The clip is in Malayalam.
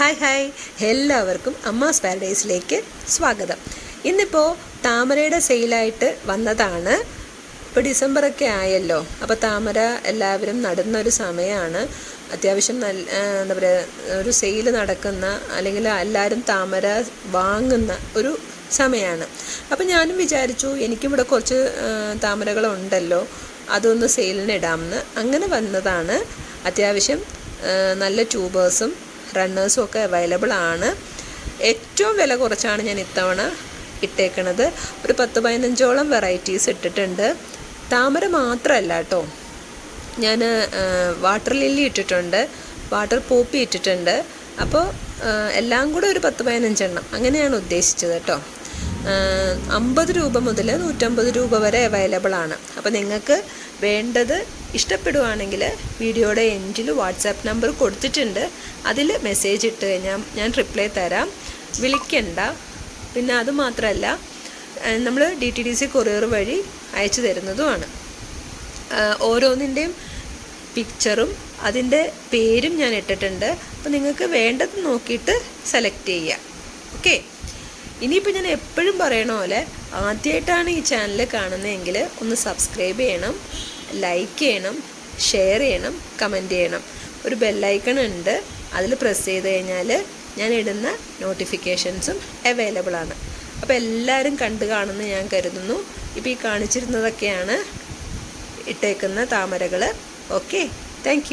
Hi hi. എല്ലാവർക്കും അമ്മാസ് പാരഡൈസിലേക്ക് സ്വാഗതം. ഇന്നിപ്പോൾ താമരയുടെ സെയിലായിട്ട് വന്നതാണ്. ഇപ്പോൾ ഡിസംബറൊക്കെ ആയല്ലോ. അപ്പോൾ താമര എല്ലാവരും നടുന്ന ഒരു സമയമാണ് അത്യാവശ്യം നല്ല എന്താ പറയുക ഒരു സെയിൽ നടക്കുന്ന അല്ലെങ്കിൽ എല്ലാവരും താമര വാങ്ങുന്ന ഒരു സമയമാണ് അപ്പോൾ ഞാനും വിചാരിച്ചു എനിക്കിവിടെ കുറച്ച് താമരകളുണ്ടല്ലോ. അതൊന്ന് സെയിലിന് ഇടാമെന്ന് അങ്ങനെ വന്നതാണ്. അത്യാവശ്യം നല്ല ട്യൂബേഴ്സും റണ്ണേഴ്സും ഒക്കെ അവൈലബിൾ ആണ്. ഏറ്റവും വില കുറച്ചാണ് ഞാൻ ഇത്തവണ ഇട്ടേക്കണത്. ഒരു പത്ത് പതിനഞ്ചോളം വെറൈറ്റീസ് ഇട്ടിട്ടുണ്ട്. താമര മാത്രമല്ല കേട്ടോ ഞാൻ വാട്ടർ ലില്ലി ഇട്ടിട്ടുണ്ട്. വാട്ടർ പോപ്പി ഇട്ടിട്ടുണ്ട്. അപ്പോൾ എല്ലാം കൂടെ ഒരു പത്ത് പതിനഞ്ചെണ്ണം. അങ്ങനെയാണ് ഉദ്ദേശിച്ചത് കേട്ടോ അമ്പത് രൂപ മുതൽ നൂറ്റമ്പത് രൂപ വരെ അവൈലബിൾ ആണ്. അപ്പോൾ നിങ്ങൾക്ക് വേണ്ടത് ഇഷ്ടപ്പെടുവാണെങ്കിൽ വീഡിയോയുടെ എൻഡിൽ വാട്സാപ്പ് നമ്പർ കൊടുത്തിട്ടുണ്ട്. അതിൽ മെസ്സേജ് ഇട്ട് കഴിഞ്ഞാൽ ഞാൻ റിപ്ലൈ തരാം. വിളിക്കണ്ട. പിന്നെ അതുമാത്രമല്ല നമ്മൾ D T D C courier വഴി അയച്ചു തരുന്നതുമാണ് ഓരോന്നിന്റെയും പിക്ചറും അതിന്റെ പേരും ഞാൻ ഇട്ടിട്ടുണ്ട്. അപ്പോൾ നിങ്ങൾക്ക് വേണ്ടത് നോക്കിയിട്ട് സെലക്ട് ചെയ്യുക. ഓക്കെ ഇനിയിപ്പോൾ ഞാൻ എപ്പോഴും പറയണ പോലെ ആദ്യമായിട്ടാണ് ഈ ചാനൽ കാണുന്നതെങ്കിൽ ഒന്ന് സബ്സ്ക്രൈബ് ചെയ്യണം ലൈക്ക് ചെയ്യണം ഷെയർ ചെയ്യണം കമന്റ് ചെയ്യണം. ഒരു ബെല്ലൈക്കൺ ഉണ്ട് അതിൽ പ്രസ് ചെയ്ത് കഴിഞ്ഞാൽ ഞാൻ ഇടുന്ന നോട്ടിഫിക്കേഷൻസും അവൈലബിൾ ആണ്. അപ്പോൾ എല്ലാവരും കണ്ടു കാണുമെന്ന് ഞാൻ കരുതുന്നു. ഇപ്പോൾ ഈ കാണിച്ചിരുന്നതൊക്കെയാണ് ഇട്ടേക്കുന്ന താമരകൾ ഓക്കെ താങ്ക്